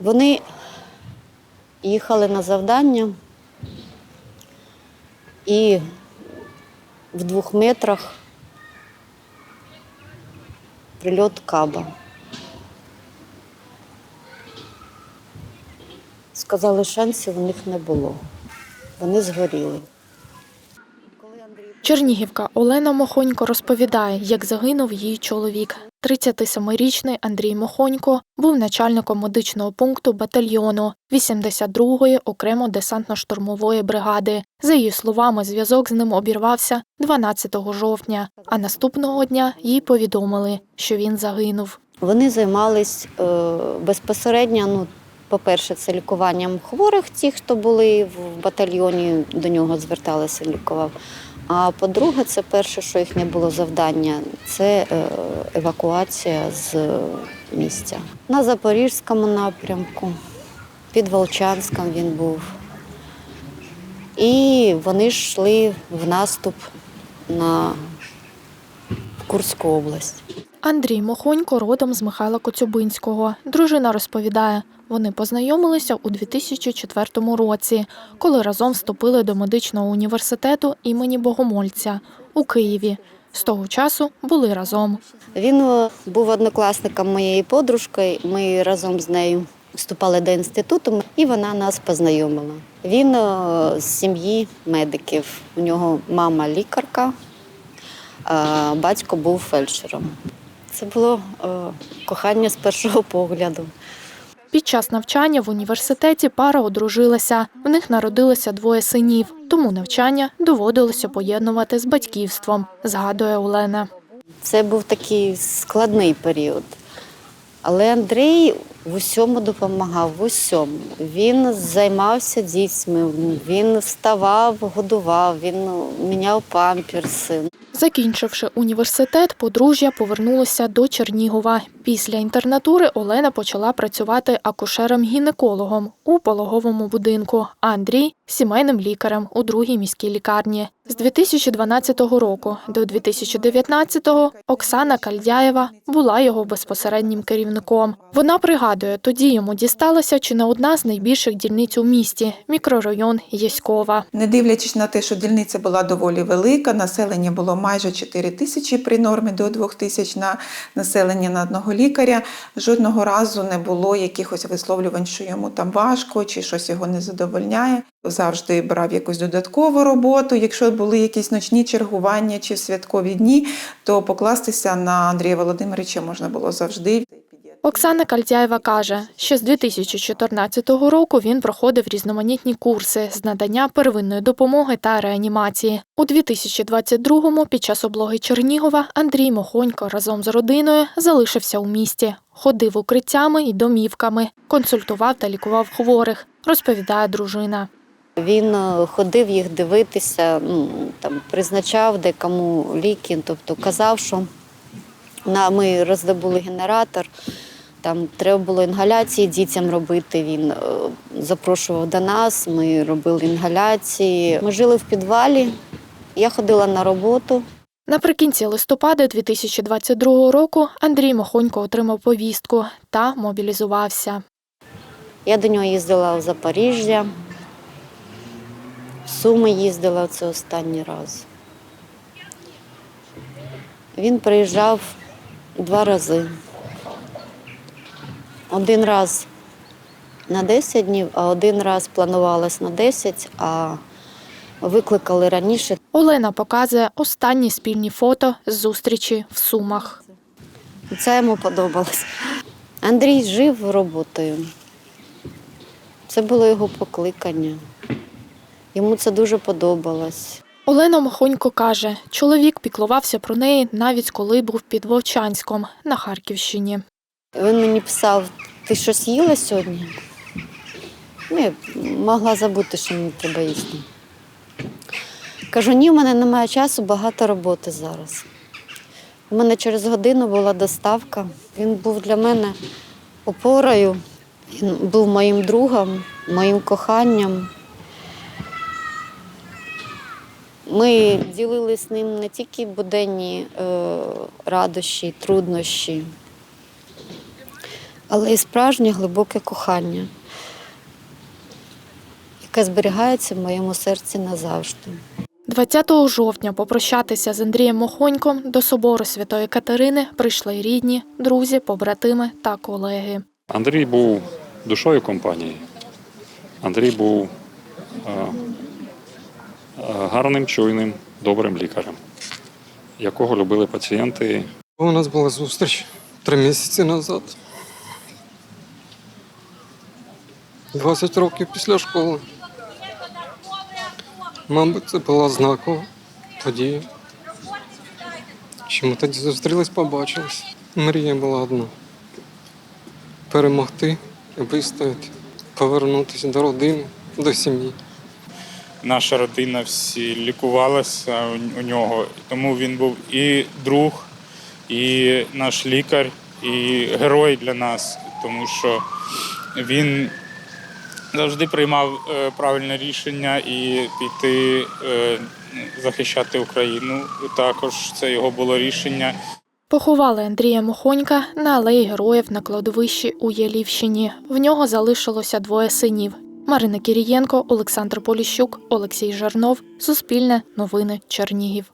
Вони їхали на завдання і в двох метрах прильот каба. Сказали, шансів у них не було. Вони згоріли. Чернігівка Олена Мохонько розповідає, як загинув її чоловік. 37-річний Андрій Мохонько був начальником медичного пункту батальйону 82-ї окремо десантно-штурмової бригади. За її словами, зв'язок з ним обірвався 12 жовтня, а наступного дня їй повідомили, що він загинув. Вони займались е, безпосередньо. Ну, по-перше, це лікуванням хворих, ті, хто були в батальйоні, до нього зверталися, лікував. А по-друге, це перше, що їхнє було завдання, це е, евакуація з місця. На Запорізькому напрямку, під Волчанськом він був. І вони йшли в наступ на Курську область. Андрій Мохонько родом з Михайла Коцюбинського. Дружина розповідає, вони познайомилися у 2004 році, коли разом вступили до медичного університету імені Богомольця у Києві. З того часу були разом. Він е, був однокласником моєї подружки. Ми разом з нею вступали до інституту, і вона нас познайомила. Він е, з сім'ї медиків. У нього мама лікарка, батько був фельдшером. Це було е, кохання з першого погляду. Під час навчання в університеті пара одружилася. В них народилося двоє синів, тому навчання доводилося поєднувати з батьківством, згадує Олена. Це був такий складний період. Але Андрій в усьому допомагав, в усьому. Він займався дітьми, він вставав, годував, він міняв памперси. Закінчивши університет, подружжя повернулося до Чернігова. Після інтернатури Олена почала працювати акушером-гінекологом у пологовому будинку, Андрій сімейним лікарем у другій міській лікарні. З 2012 року до 2019 Оксана Кальдяєва була його безпосереднім керівником. Вона пригадує, тоді йому дісталася чи не одна з найбільших дільниць у місті мікрорайон Єськова. Не дивлячись на те, що дільниця була доволі велика, населення було майже 4 тисячі при нормі до 2 тисяч на населення на одного лікаря. Жодного разу не було якихось висловлювань, що йому там важко чи щось його не задовольняє. Завжди брав якусь додаткову роботу. Якщо були якісь ночні чергування чи святкові дні, то покластися на Андрія Володимировича можна було завжди. Оксана Кальтяєва каже, що з 2014 року він проходив різноманітні курси з надання первинної допомоги та реанімації. У 2022-му під час облоги Чернігова Андрій Мохонько разом з родиною залишився у місті, ходив укриттями і домівками, консультував та лікував хворих, розповідає дружина. Він е, ходив їх дивитися, ну, там, призначав декому ліки, тобто казав, що на, ми роздобули генератор, там треба було інгаляції дітям робити. Він е, запрошував до нас, ми робили інгаляції. Ми жили в підвалі, я ходила на роботу. Наприкінці листопада 2022 року Андрій Мохонько отримав повістку та мобілізувався. Я до нього їздила в Запоріжжя, Суми їздила це останній раз. Він приїжджав два рази. Один раз на 10 днів, а один раз планувалось на 10, а викликали раніше. Олена показує останні спільні фото з зустрічі в Сумах. Це йому подобалось. Андрій жив роботою. Це було його покликання. Йому це дуже подобалось. Олена Мохонько каже, чоловік піклувався про неї навіть коли був під Вовчанськом на Харківщині. Він мені писав, ти щось їла сьогодні? Ну, я могла забути, що мені треба їсти. Кажу, ні, в мене немає часу, багато роботи зараз. У мене через годину була доставка. Він був для мене опорою, він був моїм другом, моїм коханням. Ми ділили з ним не тільки буденні е, радощі, труднощі. але і справжнє глибоке кохання, яке зберігається в моєму серці назавжди. 20 жовтня попрощатися з Андрієм Мохоньком до собору Святої Катерини прийшли рідні, друзі, побратими та колеги. Андрій був душою компанії. Андрій був е, е, гарним, чуйним, добрим лікарем, якого любили пацієнти. У нас була зустріч три місяці назад. 20 років після школи. Мабуть, це була знакова подія. Що ми тоді зустрілись, побачились. Мрія була одна. Перемогти, вистояти, повернутися до родини, до сім'ї. Наша родина всі лікувалася у- нього. Тому він був і друг, і наш лікар, і герой для нас, тому що він завжди приймав е, правильне рішення і піти е, захищати Україну. Також це його було рішення. Поховали Андрія Мохонька на алеї героїв на кладовищі у Єлівщині. В нього залишилося двоє синів: Марина Кірієнко, Олександр Поліщук, Олексій Жарнов. Суспільне новини Чернігів.